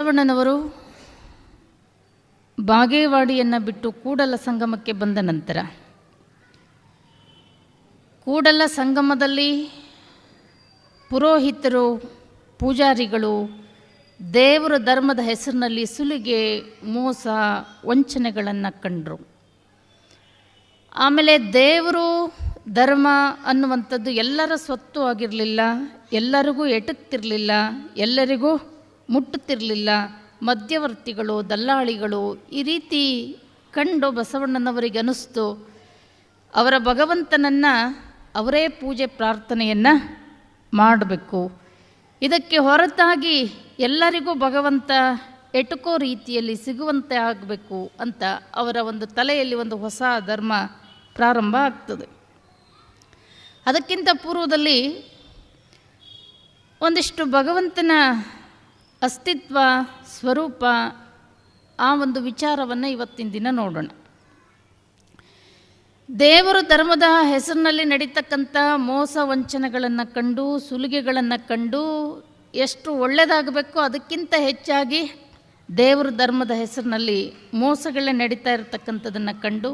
ಬಸವಣ್ಣನವರು ಬಾಗೇವಾಡಿಯನ್ನು ಬಿಟ್ಟು ಕೂಡಲ ಸಂಗಮಕ್ಕೆ ಬಂದ ನಂತರ, ಕೂಡಲ ಸಂಗಮದಲ್ಲಿ ಪುರೋಹಿತರು, ಪೂಜಾರಿಗಳು, ದೇವರ ಧರ್ಮದ ಹೆಸರಿನಲ್ಲಿ ಸುಲಿಗೆ, ಮೋಸ, ವಂಚನೆಗಳನ್ನು ಕಂಡರು. ಆಮೇಲೆ ದೇವರು ಧರ್ಮ ಅನ್ನುವಂಥದ್ದು ಎಲ್ಲರ ಸ್ವತ್ತು ಆಗಿರಲಿಲ್ಲ, ಎಲ್ಲರಿಗೂ ಎಟುಕ್ತಿರಲಿಲ್ಲ, ಎಲ್ಲರಿಗೂ ಮುಟ್ಟುತ್ತಿರಲಿಲ್ಲ. ಮಧ್ಯವರ್ತಿಗಳು, ದಲ್ಲಾಳಿಗಳು, ಈ ರೀತಿ ಕಂಡು ಬಸವಣ್ಣನವರಿಗೆ ಅನಿಸ್ತು ಅವರ ಭಗವಂತನನ್ನು ಅವರೇ ಪೂಜೆ ಪ್ರಾರ್ಥನೆಯನ್ನು ಮಾಡಬೇಕು. ಇದಕ್ಕೆ ಹೊರತಾಗಿ ಎಲ್ಲರಿಗೂ ಭಗವಂತ ಎಟುಕೋ ರೀತಿಯಲ್ಲಿ ಸಿಗುವಂತೆ ಆಗಬೇಕು ಅಂತ ಅವರ ಒಂದು ತಲೆಯಲ್ಲಿ ಒಂದು ಹೊಸ ಧರ್ಮ ಪ್ರಾರಂಭ ಆಗ್ತದೆ. ಅದಕ್ಕಿಂತ ಪೂರ್ವದಲ್ಲಿ ಒಂದಿಷ್ಟು ಭಗವಂತನ ಅಸ್ತಿತ್ವ, ಸ್ವರೂಪ, ಆ ಒಂದು ವಿಚಾರವನ್ನು ಇವತ್ತಿನ ದಿನ ನೋಡೋಣ. ದೇವರು ಧರ್ಮದ ಹೆಸರಿನಲ್ಲಿ ನಡೀತಕ್ಕಂಥ ಮೋಸ ವಂಚನೆಗಳನ್ನು ಕಂಡು, ಸುಲಿಗೆಗಳನ್ನು ಕಂಡು ಎಷ್ಟು ಒಳ್ಳೆಯದಾಗಬೇಕೋ ಅದಕ್ಕಿಂತ ಹೆಚ್ಚಾಗಿ ದೇವರು ಧರ್ಮದ ಹೆಸರಿನಲ್ಲಿ ಮೋಸಗಳೇ ನಡೀತಾ ಇರತಕ್ಕಂಥದ್ದನ್ನು ಕಂಡು,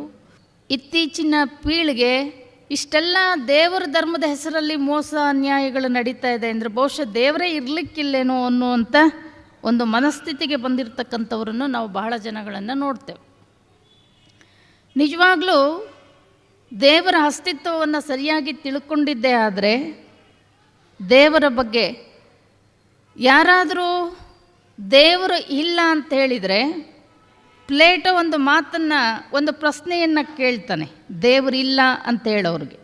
ಇತ್ತೀಚಿನ ಪೀಳಿಗೆ ಇಷ್ಟೆಲ್ಲ ದೇವರ ಧರ್ಮದ ಹೆಸರಲ್ಲಿ ಮೋಸ ಅನ್ಯಾಯಗಳು ನಡೀತಾ ಇದೆ ಅಂದರೆ ಬಹುಶಃ ದೇವರೇ ಇರಲಿಕ್ಕಿಲ್ಲೇನೋ ಅನ್ನುವಂಥ ಒಂದು ಮನಸ್ಥಿತಿಗೆ ಬಂದಿರತಕ್ಕಂಥವ್ರನ್ನು ನಾವು ಬಹಳ ಜನಗಳನ್ನು ನೋಡ್ತೇವೆ. ನಿಜವಾಗಲೂ ದೇವರ ಅಸ್ತಿತ್ವವನ್ನು ಸರಿಯಾಗಿ ತಿಳ್ಕೊಂಡಿದ್ದೇ ಆದರೆ ದೇವರ ಬಗ್ಗೆ ಯಾರಾದರೂ ದೇವರು ಇಲ್ಲ ಅಂತ ಹೇಳಿದರೆ ಪ್ಲೇಟೋ ಒಂದು ಮಾತನ್ನು, ಒಂದು ಪ್ರಶ್ನೆಯನ್ನು ಕೇಳ್ತಾನೆ. ದೇವರಿಲ್ಲ ಅಂತ ಹೇಳೋರಿಗೆ.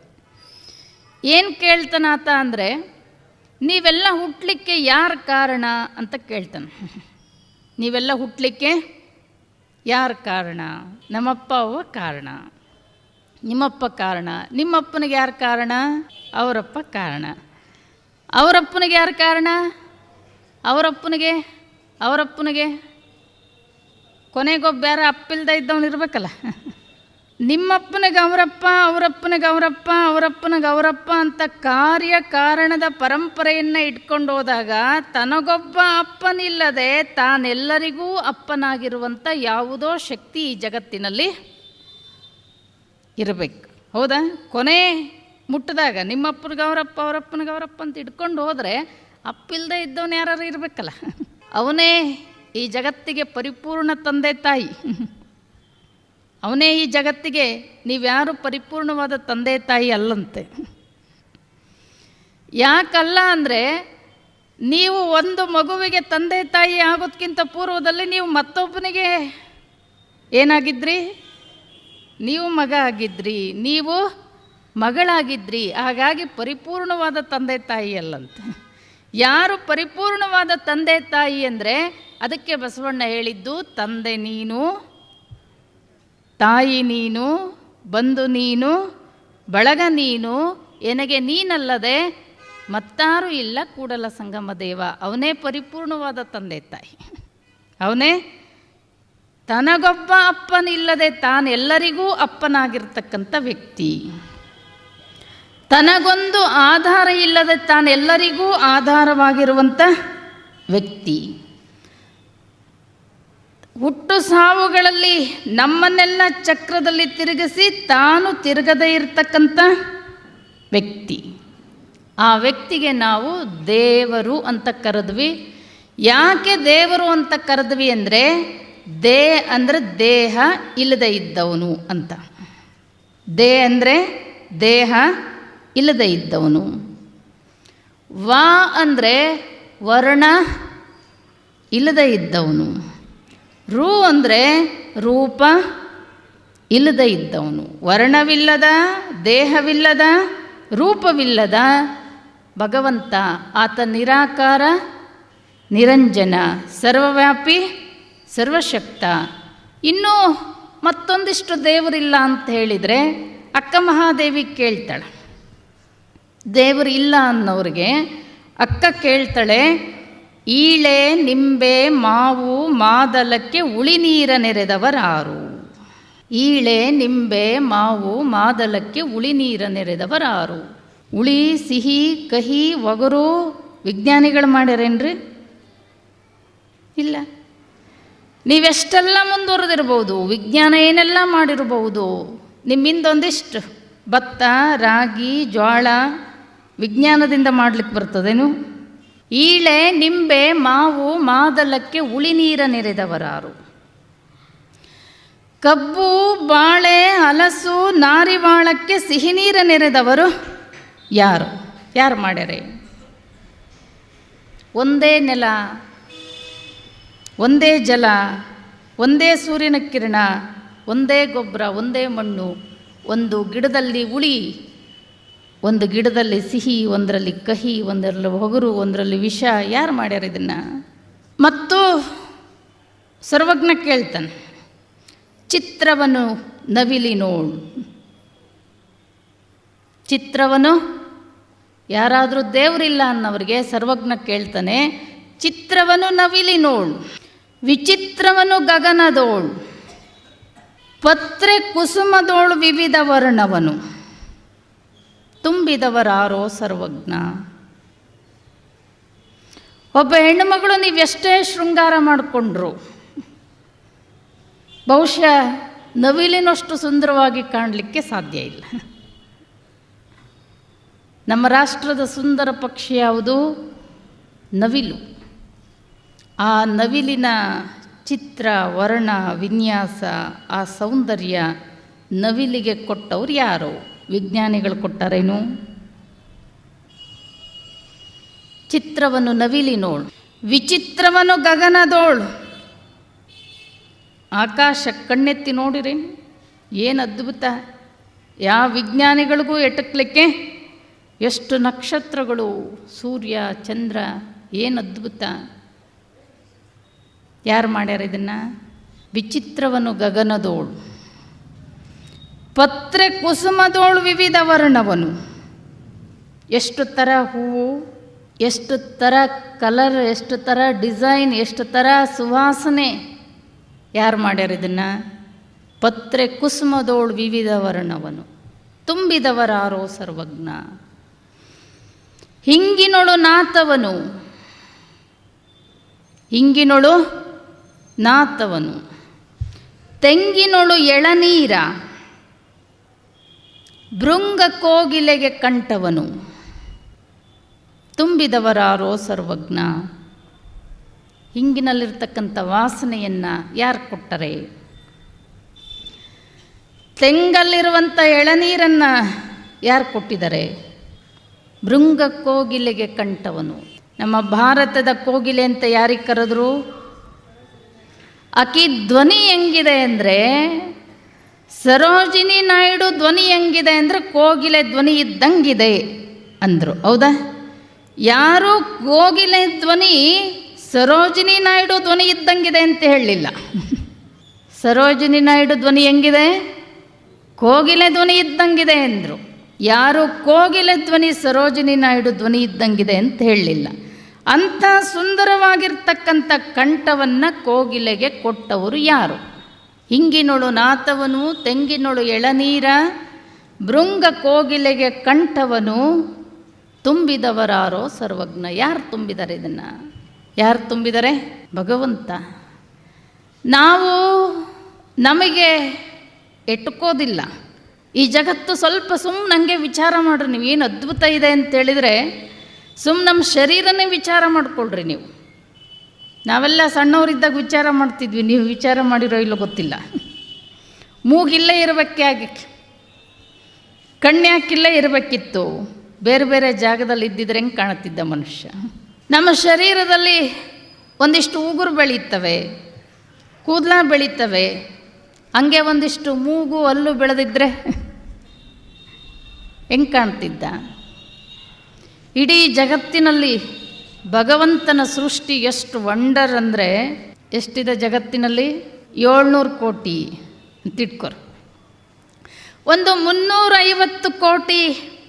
ಏನು ಕೇಳ್ತಾನಾತ ಅಂದರೆ, ನೀವೆಲ್ಲ ಹುಟ್ಟಲಿಕ್ಕೆ ಯಾರು ಕಾರಣ ಅಂತ ಕೇಳ್ತಾನೆ. ನೀವೆಲ್ಲ ಹುಟ್ಟಲಿಕ್ಕೆ ಯಾರು ಕಾರಣ? ನಮ್ಮಪ್ಪ ಅವ್ವ ಕಾರಣ. ನಿಮ್ಮಪ್ಪ ಕಾರಣ. ನಿಮ್ಮಪ್ಪನಿಗೆ ಯಾರು ಕಾರಣ? ಅವರಪ್ಪ ಕಾರಣ. ಅವರಪ್ಪನಿಗೆ ಯಾರು ಕಾರಣ? ಅವರಪ್ಪನಿಗೆ? ಅವರಪ್ಪನಿಗೆ? ಕೊನೆಗೊಬ್ಬ ಯಾರ ಅಪ್ಪಿಲ್ದ ಇದ್ದವನು ಇರಬೇಕಲ್ಲ? ನಿಮ್ಮಪ್ಪನಿಗೆ ಅವರಪ್ಪ ಅವರಪ್ಪನಿಗೆ ಅವರಪ್ಪ ಅವರಪ್ಪನಿಗೆ ಅವರಪ್ಪ ಅಂತ ಕಾರ್ಯ ಕಾರಣದ ಪರಂಪರೆಯನ್ನು ಇಟ್ಕೊಂಡು ಹೋದಾಗ ತನಗೊಬ್ಬ ಅಪ್ಪನಿಲ್ಲದೆ ತಾನೆಲ್ಲರಿಗೂ ಅಪ್ಪನಾಗಿರುವಂಥ ಯಾವುದೋ ಶಕ್ತಿ ಈ ಜಗತ್ತಿನಲ್ಲಿ ಇರಬೇಕು. ಹೌದಾ? ಕೊನೆ ಮುಟ್ಟಿದಾಗ ನಿಮ್ಮಪ್ಪನಿಗೆ ಅವರಪ್ಪ ಅವರಪ್ಪನಿಗೆ ಅವರಪ್ಪ ಅಂತ ಇಟ್ಕೊಂಡು ಹೋದರೆ ಅಪ್ಪಿಲ್ಲದೆ ಇದ್ದವನು ಯಾರು ಇರಬೇಕಲ್ಲ? ಅವನೇ ಈ ಜಗತ್ತಿಗೆ ಪರಿಪೂರ್ಣ ತಂದೆ ತಾಯಿ. ಅವನೇ ಈ ಜಗತ್ತಿಗೆ ನೀವ್ಯಾರು ಪರಿಪೂರ್ಣವಾದ ತಂದೆ ತಾಯಿ ಅಲ್ಲಂತೆ. ಯಾಕಲ್ಲ ಅಂದರೆ ನೀವು ಒಂದು ಮಗುವಿಗೆ ತಂದೆ ತಾಯಿ ಆಗೋದಕ್ಕಿಂತ ಪೂರ್ವದಲ್ಲಿ ನೀವು ಮತ್ತೊಬ್ಬನಿಗೆ ಏನಾಗಿದ್ರಿ? ನೀವು ಮಗ ಆಗಿದ್ರಿ, ನೀವು ಮಗಳಾಗಿದ್ರಿ, ಹಾಗಾಗಿ ಪರಿಪೂರ್ಣವಾದ ತಂದೆ ತಾಯಿ ಅಲ್ಲಂತೆ. ಯಾರು ಪರಿಪೂರ್ಣವಾದ ತಂದೆ ತಾಯಿ ಅಂದರೆ ಅದಕ್ಕೆ ಬಸವಣ್ಣ ಹೇಳಿದ್ದು, ತಂದೆ ನೀನು, ತಾಯಿ ನೀನು, ಬಂಧು ನೀನು, ಬಳಗ ನೀನು, ಎನಗೆ ನೀನಲ್ಲದೆ ಮತ್ತಾರು ಇಲ್ಲ, ಕೂಡಲ ಸಂಗಮ ದೇವ. ಅವನೇ ಪರಿಪೂರ್ಣವಾದ ತಂದೆ ತಾಯಿ. ಅವನೇ, ತನಗೊಬ್ಬ ಅಪ್ಪನಿಲ್ಲದೆ ತಾನೆಲ್ಲರಿಗೂ ಅಪ್ಪನಾಗಿರ್ತಕ್ಕಂಥ ವ್ಯಕ್ತಿ. ತನಗೊಂದು ಆಧಾರ ಇಲ್ಲದೆ ತಾನೆಲ್ಲರಿಗೂ ಆಧಾರವಾಗಿರುವಂಥ ವ್ಯಕ್ತಿ. ಹುಟ್ಟು ಸಾವುಗಳಲ್ಲಿ ನಮ್ಮನ್ನೆಲ್ಲ ಚಕ್ರದಲ್ಲಿ ತಿರುಗಿಸಿ ತಾನು ತಿರುಗದೇ ಇರತಕ್ಕಂಥ ವ್ಯಕ್ತಿ. ಆ ವ್ಯಕ್ತಿಗೆ ನಾವು ದೇವರು ಅಂತ ಕರೆದ್ವಿ. ಯಾಕೆ ದೇವರು ಅಂತ ಕರೆದ್ವಿ ಅಂದರೆ ದೇ ಅಂದರೆ ದೇಹ ಇಲ್ಲದೆ ಇದ್ದವನು ಅಂತ. ದೇ ಅಂದರೆ ದೇಹ ಇಲ್ಲದೆ ಇದ್ದವನು. ವಾ ಅಂದರೆ ವರ್ಣ ಇಲ್ಲದೆ ಇದ್ದವನು. ರು ಅಂದರೆ ರೂಪ ಇಲ್ಲದೆ ಇದ್ದವನು. ವರ್ಣವಿಲ್ಲದ, ದೇಹವಿಲ್ಲದ, ರೂಪವಿಲ್ಲದ ಭಗವಂತ, ಆತ ನಿರಾಕಾರ, ನಿರಂಜನ, ಸರ್ವವ್ಯಾಪಿ, ಸರ್ವಶಕ್ತ. ಇನ್ನೂ ಮತ್ತೊಂದಿಷ್ಟು ದೇವರಿಲ್ಲ ಅಂತ ಹೇಳಿದರೆ ಅಕ್ಕ ಮಹಾದೇವಿ ಕೇಳ್ತಾಳೆ. ದೇವರು ಇಲ್ಲ ಅನ್ನೋರಿಗೆ ಅಕ್ಕ ಕೇಳ್ತಾಳೆ, ಈಳೆ, ನಿಂಬೆ, ಮಾವು, ಮಾದಲಕ್ಕೆ ಉಳಿ ನೀರ ನೆರೆದವರಾರು. ಈಳೆ, ನಿಂಬೆ, ಮಾವು, ಮಾದಲಕ್ಕೆ ಉಳಿ ನೀರ ನೆರೆದವರಾರು. ಉಳಿ, ಸಿಹಿ, ಕಹಿ, ಒಗರು ವಿಜ್ಞಾನಿಗಳು ಮಾಡ್ಯಾರೇನ್ರಿ? ಇಲ್ಲ. ನೀವೆಷ್ಟೆಲ್ಲ ಮುಂದುವರೆದಿರ್ಬೋದು, ವಿಜ್ಞಾನ ಏನೆಲ್ಲ ಮಾಡಿರ್ಬೋದು ನಿಮ್ಮಿಂದ ಒಂದಿಷ್ಟು ಭತ್ತ, ರಾಗಿ ಜೋಳ ವಿಜ್ಞಾನದಿಂದ ಮಾಡಲಿಕ್ಕೆ ಬರ್ತದೇನು? ಈಳೆ, ನಿಂಬೆ, ಮಾವು, ಮಾದಲಕ್ಕೆ ಉಳಿ ನೀರ ನೆರೆದವರಾರು. ಕಬ್ಬು, ಬಾಳೆ, ಹಲಸು, ನಾರಿವಾಳಕ್ಕೆ ಸಿಹಿ ನೀರ ನೆರೆದವರು ಯಾರು? ಯಾರು ಮಾಡ್ಯಾರೆ? ಒಂದೇ ನೆಲ, ಒಂದೇ ಜಲ, ಒಂದೇ ಸೂರ್ಯನ ಕಿರಣ, ಒಂದೇ ಗೊಬ್ಬರ, ಒಂದೇ ಮಣ್ಣು, ಒಂದು ಗಿಡದಲ್ಲಿ ಉಳಿ ಒಂದು ಗಿಡದಲ್ಲಿ ಸಿಹಿ, ಒಂದರಲ್ಲಿ ಕಹಿ, ಒಂದರಲ್ಲಿ ಹೊಗರು ಒಂದರಲ್ಲಿ ವಿಷ, ಯಾರು ಮಾಡ್ಯಾರ ಇದನ್ನು? ಮತ್ತು ಸರ್ವಜ್ಞ ಕೇಳ್ತಾನೆ ಚಿತ್ರವನ್ನು ನವಿಲಿ ನೋಡು. ಚಿತ್ರವನ್ನು ಯಾರಾದರೂ ದೇವರಿಲ್ಲ ಅನ್ನೋರಿಗೆ ಸರ್ವಜ್ಞ ಕೇಳ್ತಾನೆ ಚಿತ್ರವನ್ನು ನವಿಲಿ ನೋಡು. ವಿಚಿತ್ರವನು ಗಗನದೋಳು. ಪತ್ರೆ ಕುಸುಮದೋಳು ವಿವಿಧ ವರ್ಣವನು. ತುಂಬಿದವರಾರೋ ಸರ್ವಜ್ಞ. ಒಬ್ಬ ಹೆಣ್ಣುಮಗಳು ನೀವೆಷ್ಟೇ ಶೃಂಗಾರ ಮಾಡಿಕೊಂಡ್ರು, ಬಹುಶಃ ನವಿಲಿನಷ್ಟು ಸುಂದರವಾಗಿ ಕಾಣಲಿಕ್ಕೆ ಸಾಧ್ಯ ಇಲ್ಲ. ನಮ್ಮ ರಾಷ್ಟ್ರದ ಸುಂದರ ಪಕ್ಷಿ ಯಾವುದು? ನವಿಲು. ಆ ನವಿಲಿನ ಚಿತ್ರ, ವರ್ಣ, ವಿನ್ಯಾಸ, ಆ ಸೌಂದರ್ಯ ನವಿಲಿಗೆ ಕೊಟ್ಟವ್ರು ಯಾರು? ವಿಜ್ಞಾನಿಗಳು ಕೊಟ್ಟರೇನು? ಚಿತ್ರವನ್ನು ನವಿಲಿ ನೋಳು ವಿಚಿತ್ರವನ್ನು ಗಗನದೋಳು ಆಕಾಶ ಕಣ್ಣೆತ್ತಿ ನೋಡಿರಿ ಏನು ಅದ್ಭುತ? ಯಾವ ವಿಜ್ಞಾನಿಗಳಿಗೂ ಎಟಕ್ಲಿಕ್ಕೆ? ಎಷ್ಟು ನಕ್ಷತ್ರಗಳು? ಸೂರ್ಯ, ಚಂದ್ರ, ಏನು ಅದ್ಭುತ? ಯಾರು ಮಾಡ್ಯಾರ ಇದನ್ನು? ವಿಚಿತ್ರವನ್ನು ಗಗನದೋಳು ಪತ್ರೆ ಕುಸುಮದೋಳು ವಿವಿಧ ವರ್ಣವನು ಎಷ್ಟು ಥರ ಹೂವು, ಎಷ್ಟು ಥರ ಕಲರ್, ಎಷ್ಟು ಥರ ಡಿಸೈನ್, ಎಷ್ಟು ಥರ ಸುವಾಸನೆ. ಯಾರು ಮಾಡ್ಯಾರ ಇದನ್ನು? ಪತ್ರೆ ಕುಸುಮದೋಳು ವಿವಿಧ ವರ್ಣವನು ತುಂಬಿದವರಾರೋ ಸರ್ವಜ್ಞ. ಹಿಂಗಿನೊಳು ನಾತವನು ಹಿಂಗಿನೊಳು ನಾತವನು ತೆಂಗಿನೊಳು ಎಳನೀರ. ಭೃಂಗ ಕೋಗಿಲೆಗೆ ಕಂಠವನು. ತುಂಬಿದವರಾರೋ ಸರ್ವಜ್ಞ ಹಿಂಗಿನಲ್ಲಿರ್ತಕ್ಕಂಥ ವಾಸನೆಯನ್ನು ಯಾರು ಕೊಟ್ಟರೆ? ತೆಂಗಲ್ಲಿರುವಂಥ ಎಳನೀರನ್ನು ಯಾರು ಕೊಟ್ಟಿದ್ದಾರೆ ಭೃಂಗ ಕೋಗಿಲೆಗೆ ಕಂಠವನು. ನಮ್ಮ ಭಾರತದ ಕೋಗಿಲೆ ಅಂತ ಯಾರಿಗೆ ಕರೆದ್ರು? ಅಕಿ ಧ್ವನಿ ಹೆಂಗಿದೆ ಅಂದರೆ ಸರೋಜಿನಿ ನಾಯ್ಡು ಧ್ವನಿ ಹೆಂಗಿದೆ ಅಂದರೆ ಕೋಗಿಲೆ ಧ್ವನಿ ಇದ್ದಂಗಿದೆ ಅಂದರು, ಹೌದಾ? ಯಾರು ಕೋಗಿಲೆ ಧ್ವನಿ, ಸರೋಜಿನಿ ನಾಯ್ಡು ಧ್ವನಿ ಇದ್ದಂಗಿದೆ ಅಂತ ಹೇಳಲಿಲ್ಲ. ಸರೋಜಿನಿ ನಾಯ್ಡು ಧ್ವನಿ ಹೆಂಗಿದೆ? ಕೋಗಿಲೆ ಧ್ವನಿ ಇದ್ದಂಗಿದೆ ಅಂದರು. ಯಾರು ಕೋಗಿಲೆ ಧ್ವನಿ, ಸರೋಜಿನಿ ನಾಯ್ಡು ಧ್ವನಿ ಇದ್ದಂಗಿದೆ ಅಂತ ಹೇಳಲಿಲ್ಲ. ಅಂಥ ಸುಂದರವಾಗಿರ್ತಕ್ಕಂಥ ಕಂಠವನ್ನು ಕೋಗಿಲೆಗೆ ಕೊಟ್ಟವರು ಯಾರು? ಹಿಂಗಿನೊಳು ನಾತವನು ತೆಂಗಿನೊಳು ಎಳನೀರ, ಭೃಂಗ ಕೋಗಿಲೆಗೆ ಕಂಠವನು, ತುಂಬಿದವರಾರೋ ಸರ್ವಜ್ಞ. ಯಾರು ತುಂಬಿದ್ದಾರೆ ಇದನ್ನು? ಯಾರು ತುಂಬಿದ್ದಾರೆ ಭಗವಂತ. ನಾವು ನಮಗೆ ಎಟುಕೋದಿಲ್ಲ. ಈ ಜಗತ್ತು ಸ್ವಲ್ಪ ಸುಮ್ಮನೆ ನನಗೆ ವಿಚಾರ ಮಾಡ್ರಿ ನೀವು ಏನು ಅದ್ಭುತ ಇದೆ ಅಂತೇಳಿದರೆ ಸುಮ್ಮನೆ ನಮ್ಮ ಶರೀರನೇ ವಿಚಾರ ಮಾಡಿಕೊಳ್ರಿ ನೀವು. ನಾವೆಲ್ಲ ಸಣ್ಣವರಿದ್ದಾಗ ವಿಚಾರ ಮಾಡ್ತಿದ್ವಿ. ನೀವು ವಿಚಾರ ಮಾಡಿರೋ ಇಲ್ಲೋ ಗೊತ್ತಿಲ್ಲ. ಮೂಗಿಲ್ಲ ಇರಬೇಕೆ ಆಗಿ ಕಣ್ಯಾಕಿಲ್ಲೇ ಇರಬೇಕಿತ್ತು. ಬೇರೆ ಬೇರೆ ಜಾಗದಲ್ಲಿ ಇದ್ದಿದ್ರೆ ಹೆಂಗೆ ಕಾಣುತ್ತಿದ್ದ ಮನುಷ್ಯ? ನಮ್ಮ ಶರೀರದಲ್ಲಿ ಒಂದಿಷ್ಟು ಉಗುರು ಬೆಳೀತವೆ ಕೂದಲ ಬೆಳೀತವೆ ಹಂಗೆ ಒಂದಿಷ್ಟು ಮೂಗು ಅಲ್ಲು ಬೆಳೆದಿದ್ರೆ ಹೆಂಗೆ ಕಾಣ್ತಿದ್ದ? ಇಡೀ ಜಗತ್ತಿನಲ್ಲಿ ಭಗವಂತನ ಸೃಷ್ಟಿ ಎಷ್ಟು ವಂಡರ್ ಅಂದರೆ ಎಷ್ಟಿದೆ ಜಗತ್ತಿನಲ್ಲಿ? ಏಳ್ನೂರು ಕೋಟಿ ಅಂತಿಟ್ಕೊರು ಒಂದು ಮುನ್ನೂರೈವತ್ತು ಕೋಟಿ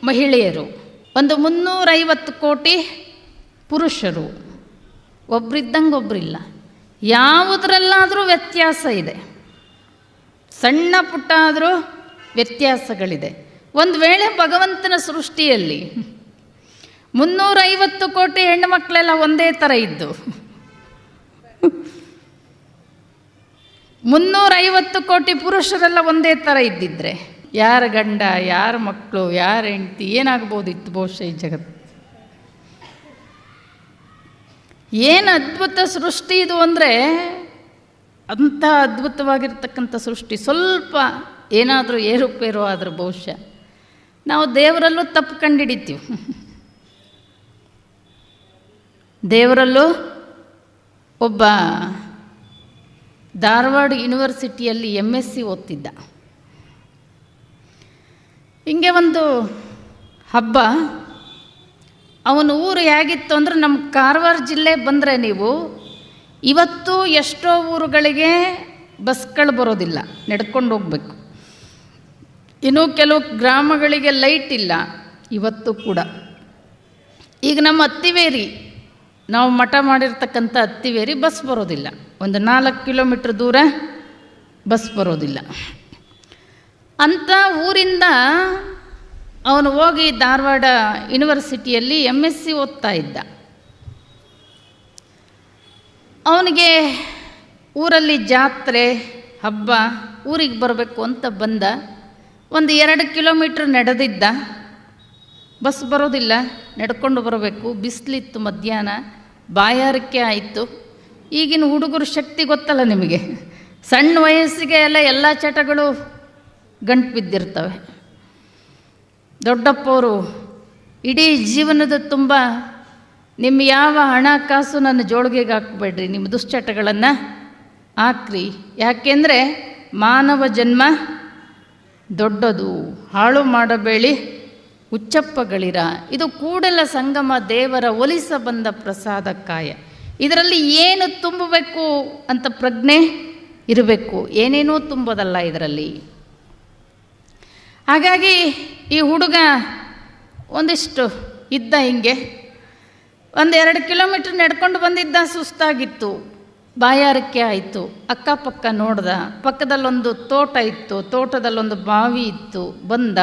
ಮಹಿಳೆಯರು, ಒಂದು ಮುನ್ನೂರೈವತ್ತು ಕೋಟಿ ಪುರುಷರು. ಒಬ್ರಿದ್ದಂಗೆ ಒಬ್ಬರಿಲ್ಲ ಯಾವುದರಲ್ಲಾದರೂ ವ್ಯತ್ಯಾಸ ಇದೆ. ಸಣ್ಣ ಪುಟ್ಟ ಆದರೂ ವ್ಯತ್ಯಾಸಗಳಿದೆ. ಒಂದು ವೇಳೆ ಭಗವಂತನ ಸೃಷ್ಟಿಯಲ್ಲಿ ಮುನ್ನೂರೈವತ್ತು ಕೋಟಿ ಹೆಣ್ಣು ಮಕ್ಕಳೆಲ್ಲ ಒಂದೇ ಥರ ಇದ್ದು. ಮುನ್ನೂರೈವತ್ತು ಕೋಟಿ ಪುರುಷರೆಲ್ಲ ಒಂದೇ ಥರ ಇದ್ದಿದ್ರೆ ಯಾರ ಗಂಡ, ಯಾರ ಮಕ್ಕಳು ಯಾರ ಹೆಂಡತಿ, ಏನಾಗ್ಬೋದಿತ್ತು ಬಹುಶಃ ಈ ಜಗತ್ತು ಏನು ಅದ್ಭುತ ಸೃಷ್ಟಿ ಇದು ಅಂದರೆ ಅಂಥ ಅದ್ಭುತವಾಗಿರ್ತಕ್ಕಂಥ ಸೃಷ್ಟಿ. ಸ್ವಲ್ಪ ಏನಾದರೂ ಏರುಪೇರು ಆದರೂ ಬಹುಶಃ ನಾವು ದೇವರಲ್ಲೂ ತಪ್ಪು ಕಂಡುಹಿಡಿತೀವಿ ದೇವರಲ್ಲೂ ಒಬ್ಬ ಧಾರವಾಡ ಯೂನಿವರ್ಸಿಟಿಯಲ್ಲಿ ಎಂ ಎಸ್ ಸಿ ಓದ್ತಿದ್ದ. ಹಿಂಗೆ ಒಂದು ಹಬ್ಬ, ಅವನ ಊರು ಹೇಗಿತ್ತು ಅಂದರೆ ನಮ್ಮ ಕಾರವಾರ ಜಿಲ್ಲೆ ಬಂದರೆ ನೀವು ಇವತ್ತು ಎಷ್ಟೋ ಊರುಗಳಿಗೆ ಬಸ್ಗಳು ಬರೋದಿಲ್ಲ, ನಡ್ಕೊಂಡು ಹೋಗ್ಬೇಕು. ಇನ್ನು ಕೆಲವು ಗ್ರಾಮಗಳಿಗೆ ಲೈಟ್ ಇಲ್ಲ, ಇವತ್ತು ಕೂಡ. ಈಗ ನಮ್ಮ ಅತ್ತಿವೇರಿ ನಾವು ಮಠ ಮಾಡಿರ್ತಕ್ಕಂಥ ಅತ್ತಿವೇರಿ ಬಸ್ ಬರೋದಿಲ್ಲ. ಒಂದು ನಾಲ್ಕು ಕಿಲೋಮೀಟ್ರ್ ದೂರ ಬಸ್ ಬರೋದಿಲ್ಲ. ಅಂತ ಊರಿಂದ ಅವನು ಹೋಗಿ ಧಾರವಾಡ ಯೂನಿವರ್ಸಿಟಿಯಲ್ಲಿ ಎಂ ಎಸ್ ಸಿ ಓದ್ತಾ ಇದ್ದ. ಅವನಿಗೆ ಊರಲ್ಲಿ ಜಾತ್ರೆ, ಹಬ್ಬ, ಊರಿಗೆ ಬರಬೇಕು ಅಂತ ಬಂದ. ಒಂದು ಎರಡು ಕಿಲೋಮೀಟ್ರ್ ನಡೆದಿದ್ದ. ಬಸ್ ಬರೋದಿಲ್ಲ, ನಡ್ಕೊಂಡು ಬರಬೇಕು. ಬಿಸಿಲಿತ್ತು ಮಧ್ಯಾಹ್ನ. ಬಾಯಾರಿಕೆ ಆಯಿತು. ಈಗಿನ ಹುಡುಗರು ಶಕ್ತಿ ಗೊತ್ತಲ್ಲ ನಿಮಗೆ. ಸಣ್ಣ ವಯಸ್ಸಿಗೆ ಎಲ್ಲ ಎಲ್ಲ ಚಟಗಳು ಗಂಟು ಬಿದ್ದಿರ್ತವೆ. ದೊಡ್ಡಪ್ಪವರು, ಇಡೀ ಜೀವನದ ತುಂಬ ನಿಮ್ಮ ಯಾವ ಹಣಕಾಸು ನನ್ನ ಜೋಳಿಗೆಗೆ ಹಾಕಬೇಡ್ರಿ, ನಿಮ್ಮ ದುಶ್ಚಟಗಳನ್ನು ಹಾಕ್ರಿ. ಯಾಕೆಂದರೆ ಮಾನವ ಜನ್ಮ ದೊಡ್ಡದು, ಹಾಳು ಮಾಡಬೇಡಿ. ಉಚ್ಚಪ್ಪಗಳಿರ ಇದು ಕೂಡಲ ಸಂಗಮ ದೇವರ ಒಲಿಸ ಬಂದ ಪ್ರಸಾದ ಕಾಯ. ಇದರಲ್ಲಿ ಏನು ತುಂಬಬೇಕು ಅಂತ ಪ್ರಜ್ಞೆ ಇರಬೇಕು. ಏನೇನೂ ತುಂಬೋದಲ್ಲ ಇದರಲ್ಲಿ. ಹಾಗಾಗಿ ಈ ಹುಡುಗ ಒಂದಿಷ್ಟು ಇದ್ದ ಹಿಂಗೆ ಒಂದು ಎರಡು ಕಿಲೋಮೀಟ್ರ್ ನಡ್ಕೊಂಡು ಬಂದಿದ್ದ ಸುಸ್ತಾಗಿತ್ತು. ಬಾಯಾರಿಕೆ ಆಯಿತು. ಅಕ್ಕಪಕ್ಕ ನೋಡ್ದ. ಪಕ್ಕದಲ್ಲೊಂದು ತೋಟ ಇತ್ತು. ತೋಟದಲ್ಲೊಂದು ಬಾವಿ ಇತ್ತು. ಬಂದ.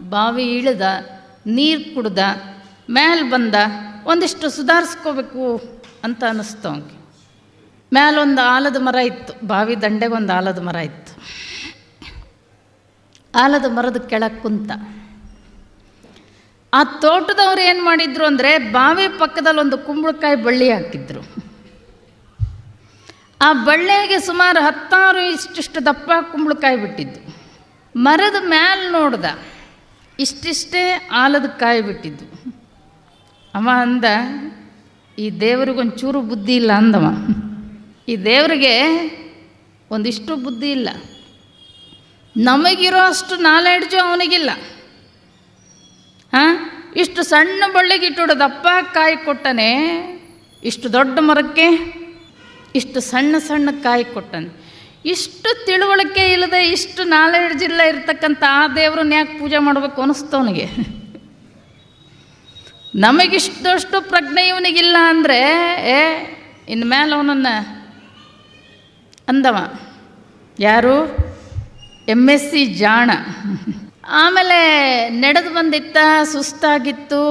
ಬಾವಿ ಇಳಿದ, ನೀರು ಕುಡ್ದ, ಮ್ಯಾಲೆ ಬಂದ, ಒಂದಿಷ್ಟು ಸುಧಾರಿಸ್ಕೋಬೇಕು ಅಂತ ಅನ್ನಿಸ್ತು ಅವನಿಗೆ. ಮ್ಯಾಲೊಂದು ಆಲದ ಮರ ಇತ್ತು, ಬಾವಿ ದಂಡೆಗೊಂದು ಆಲದ ಮರ ಇತ್ತು. ಆಲದ ಮರದ ಕೆಳಗೆ ಕುಂತ. ಆ ತೋಟದವ್ರು ಏನು ಮಾಡಿದ್ರು ಅಂದರೆ ಬಾವಿ ಪಕ್ಕದಲ್ಲಿ ಒಂದು ಕುಂಬಳಕಾಯಿ ಬಳ್ಳಿ ಹಾಕಿದ್ರು. ಆ ಬಳ್ಳಿಗೆ ಸುಮಾರು ಹತ್ತಾರು ಇಷ್ಟಿಷ್ಟು ದಪ್ಪ ಕುಂಬಳಕಾಯಿ ಬಿಟ್ಟಿದ್ದು. ಮರದ ಮ್ಯಾಲೆ ನೋಡ್ದ ಇಷ್ಟಿಷ್ಟೇ ಆಲದ ಕಾಯಿ ಬಿಟ್ಟಿದ್ದು. ಅವ ಅಂದ, ಈ ದೇವ್ರಿಗೊಂಚೂರು ಬುದ್ಧಿ ಇಲ್ಲ ಅಂದವ. ಈ ದೇವರಿಗೆ ಒಂದಿಷ್ಟು ಬುದ್ಧಿ ಇಲ್ಲ. ನಮಗಿರೋ ಅಷ್ಟು ನಾಲೆಡ್ಜು ಅವನಿಗಿಲ್ಲ. ಹಾಂ ಇಷ್ಟು ಸಣ್ಣ ಬಳ್ಳಿಗೆ ಇಟ್ಟು ದಪ್ಪ ಕಾಯಿ ಕೊಟ್ಟನೆ, ಇಷ್ಟು ದೊಡ್ಡ ಮರಕ್ಕೆ, ಇಷ್ಟು ಸಣ್ಣ ಸಣ್ಣ ಕಾಯಿ ಕೊಟ್ಟನೆ. ಇಷ್ಟು ತಿಳುವಳಿಕೆ ಇಲ್ಲದೆ ಇಷ್ಟು ನಾಲೆಡ್ಜ್ ಇಲ್ಲ ಇರ್ತಕ್ಕಂಥ ಆ ದೇವ್ರನ್ನ ಯಾಕೆ ಪೂಜೆ ಮಾಡಬೇಕು ಅನ್ನಿಸ್ತವನಿಗೆ ನಮಗಿಷ್ಟಷ್ಟು ಪ್ರಜ್ಞೆ ಇವನಿಗಿಲ್ಲ ಅಂದರೆ, ಏ ಇನ್ನು ಮೇಲೆ ಅವನನ್ನು ಅಂದವ. ಯಾರು? ಎಂ ಎಸ್ ಸಿ ಜಾಣ. ಆಮೇಲೆ ನಡೆದು ಬಂದಿತ್ತ, ಸುಸ್ತಾಗಿತ್ತು,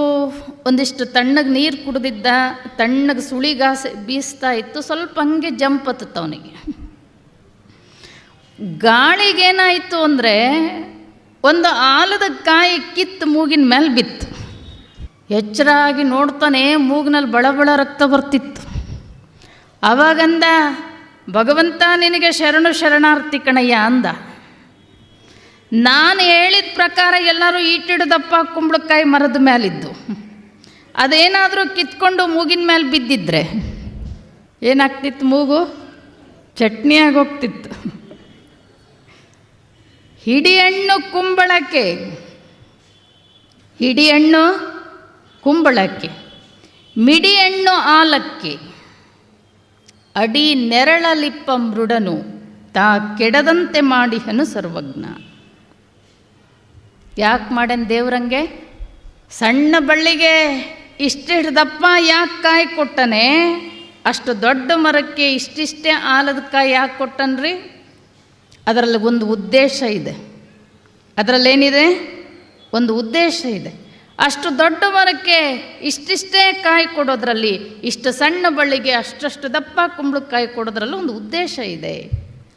ಒಂದಿಷ್ಟು ತಣ್ಣಗೆ ನೀರು ಕುಡಿದಿದ್ದ, ತಣ್ಣಗೆ ಸುಳಿಗಾಸ ಬೀಸ್ತಾ ಇತ್ತು, ಸ್ವಲ್ಪ ಹಂಗೆ ಜಂಪ್ ಹತ್ತತ್ತು ಅವನಿಗೆ. ಗಾಳಿಗೇನಾಯಿತು ಅಂದರೆ ಒಂದು ಆಲದ ಕಾಯಿ ಕಿತ್ತು ಮೂಗಿನ ಮೇಲೆ ಬಿತ್ತು. ಎಚ್ಚರಾಗಿ ನೋಡ್ತಾನೆ ಮೂಗಿನಲ್ಲಿ ಬಳಬಳ ರಕ್ತ ಬರ್ತಿತ್ತು. ಅವಾಗಂದ, ಭಗವಂತ ನಿನಗೆ ಶರಣು ಶರಣಾರ್ಥಿ ಕಣಯ್ಯ ಅಂದ. ನಾನು ಹೇಳಿದ ಪ್ರಕಾರ ಎಲ್ಲರೂ ಈಟಿಡ್ದಪ್ಪ ಕುಂಬಳಕಾಯಿ ಮರದ ಮೇಲಿದ್ದು ಅದೇನಾದರೂ ಕಿತ್ಕೊಂಡು ಮೂಗಿನ ಮೇಲೆ ಬಿದ್ದಿದ್ರೆ ಏನಾಗ್ತಿತ್ತು ಮೂಗು? ಚಟ್ನಿಯಾಗಿ ಆಗೋಗ್ತಿತ್ತು ಹಿಡಿಹಣ್ಣು ಕುಂಬಳಕ್ಕೆ. ಹಿಡಿಯಣ್ಣು ಕುಂಬಳಕ್ಕೆ. ಮಿಡಿಯಣ್ಣು ಆಲಕ್ಕೆ. ಅಡಿ ನೆರಳಲಿಪ್ಪ ಮೃಡನು ತಾ ಕೆಡದಂತೆ ಮಾಡಿಹನು ಸರ್ವಜ್ಞ. ಯಾಕೆ ಮಾಡೇನು ದೇವ್ರಂಗೆ? ಸಣ್ಣ ಬಳ್ಳಿಗೆ ಇಷ್ಟಿಷ್ಟು ದಪ್ಪ ಯಾಕೆ ಕಾಯಿ ಕೊಟ್ಟನೆ? ಅಷ್ಟು ದೊಡ್ಡ ಮರಕ್ಕೆ ಇಷ್ಟಿಷ್ಟೇ ಆಲದ ಕಾಯಿ ಯಾಕೆ ಕೊಟ್ಟನ್ರಿ? ಅದರಲ್ಲಿ ಒಂದು ಉದ್ದೇಶ ಇದೆ. ಅದರಲ್ಲೇನಿದೆ? ಒಂದು ಉದ್ದೇಶ ಇದೆ. ಅಷ್ಟು ದೊಡ್ಡ ಮರಕ್ಕೆ ಇಷ್ಟಿಷ್ಟೇ ಕಾಯಿ ಕೊಡೋದ್ರಲ್ಲಿ, ಇಷ್ಟು ಸಣ್ಣ ಬಳ್ಳಿಗೆ ಅಷ್ಟಷ್ಟು ದಪ್ಪ ಕುಂಬಳಕಾಯಿ ಕೊಡೋದ್ರಲ್ಲೂ ಒಂದು ಉದ್ದೇಶ ಇದೆ.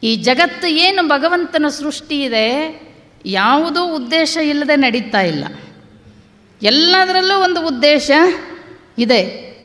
ಈ ಜಗತ್ತು ಏನು ಭಗವಂತನ ಸೃಷ್ಟಿ ಇದೆ, ಯಾವುದೂ ಉದ್ದೇಶ ಇಲ್ಲದೆ ನಡೀತಾ ಇಲ್ಲ. ಎಲ್ಲದರಲ್ಲೂ ಒಂದು ಉದ್ದೇಶ ಇದೆ.